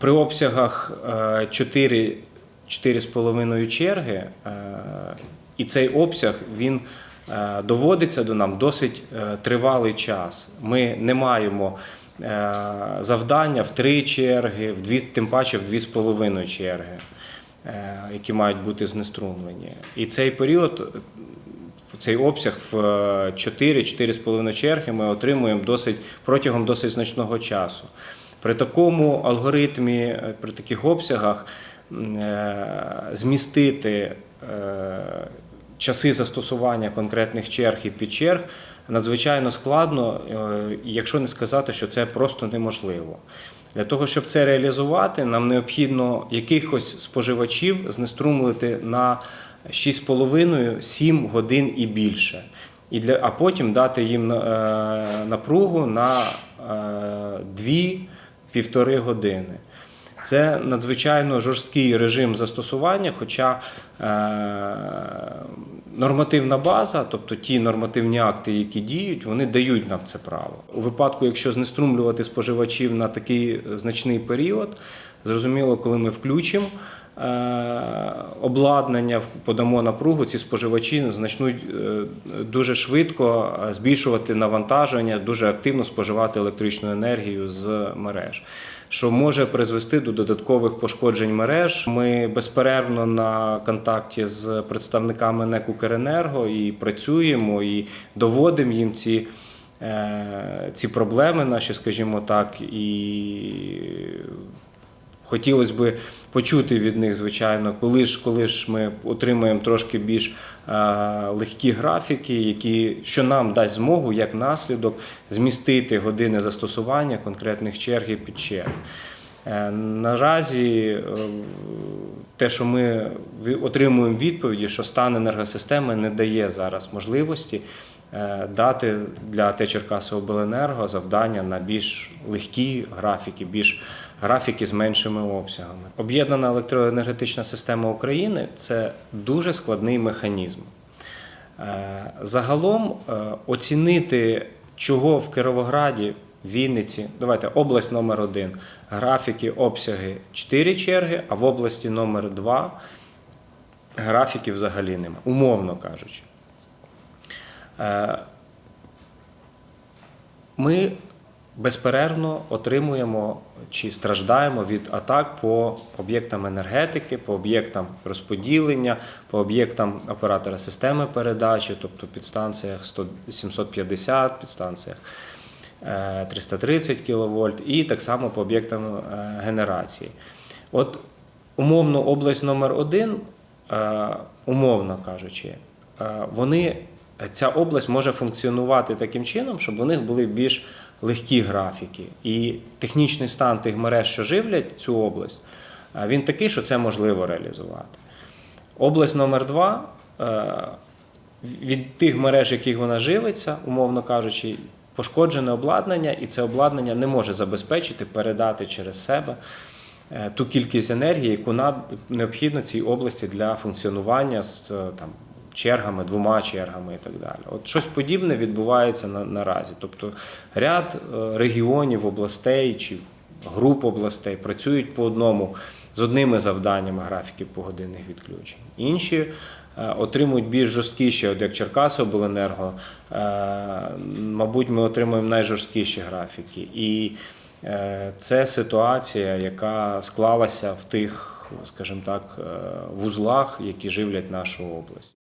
При обсягах е, 4 4,5 черги, е, і цей обсяг він е, доводиться до нам досить е, тривалий час. Ми не маємо е, завдання в три черги, в дві, тим паче в 2,5 черги, е, які мають бути знеструмлені. І цей період цей обсяг в 4-4,5 черги ми отримуємо досить протягом досить значного часу. При такому алгоритмі, е, при таких обсягах е, змістити е, часи застосування конкретних черг і підчерг надзвичайно складно, якщо не сказати, що це просто неможливо. Для того, щоб це реалізувати, нам необхідно якихось споживачів знеструмлити на 6,5-7 годин і більше, і для, а потім дати їм напругу на 2 півтори години. Це надзвичайно жорсткий режим застосування, хоча е, нормативна база, тобто ті нормативні акти, які діють, вони дають нам це право. У випадку, якщо знеструмлювати споживачів на такий значний період, зрозуміло, коли ми включимо обладнання, подамо напругу, ці споживачі почнуть е, дуже швидко е, збільшувати навантаження, дуже активно споживати електричну енергію з мереж. Що може призвести до додаткових пошкоджень мереж. Ми безперервно на контакті з представниками НЕК «Укренерго» і працюємо, і доводимо їм ці, е, ці проблеми наші, скажімо так, і Хотілося б почути від них, звичайно, коли ж, коли ж ми отримаємо трошки більш е, легкі графіки, які, що нам дасть змогу як наслідок змістити години застосування конкретних черг і підчерг. Е, Наразі е, те, що ми отримуємо відповіді, що стан енергосистеми не дає зараз можливості дати для ТЕ Черкасиобленерго завдання на більш легкі графіки, більш графіки з меншими обсягами. Об'єднана електроенергетична система України це дуже складний механізм. Е, Загалом е, оцінити, чого в Кировограді, Вінниці, давайте область номер один, графіки, обсяги 4 черги, а в області номер 2 графіків взагалі нема, умовно кажучи. Е, Ми безперервно отримуємо чи страждаємо від атак по об'єктам енергетики, по об'єктам розподілення, по об'єктам оператора системи передачі, тобто підстанціях 100 750, підстанціях е, 330 кВт і так само по об'єктам е, генерації. От умовно область номер один, е, умовно кажучи, вони, ця область може функціонувати таким чином, щоб у них були більш легкі графіки. І технічний стан тих мереж, що живлять цю область, е, він такий, що це можливо реалізувати. Область номер два е, від тих мереж, яких вона живиться, умовно кажучи, пошкоджене обладнання, і це обладнання не може забезпечити, передати через себе е, ту кількість енергії, яку необхідно цій області для функціонування з там, чергами, двома чергами і так далі. От щось подібне відбувається на, наразі. Тобто ряд е, регіонів, областей чи груп областей працюють по одному з одними завданнями графіків погодинних відключень. Інші е, отримують більш жорсткіші, от як Черкасиобленерго, е, мабуть, ми отримуємо найжорсткіші графіки. І це ситуація, яка склалася в тих, скажімо так, вузлах, які живлять нашу область.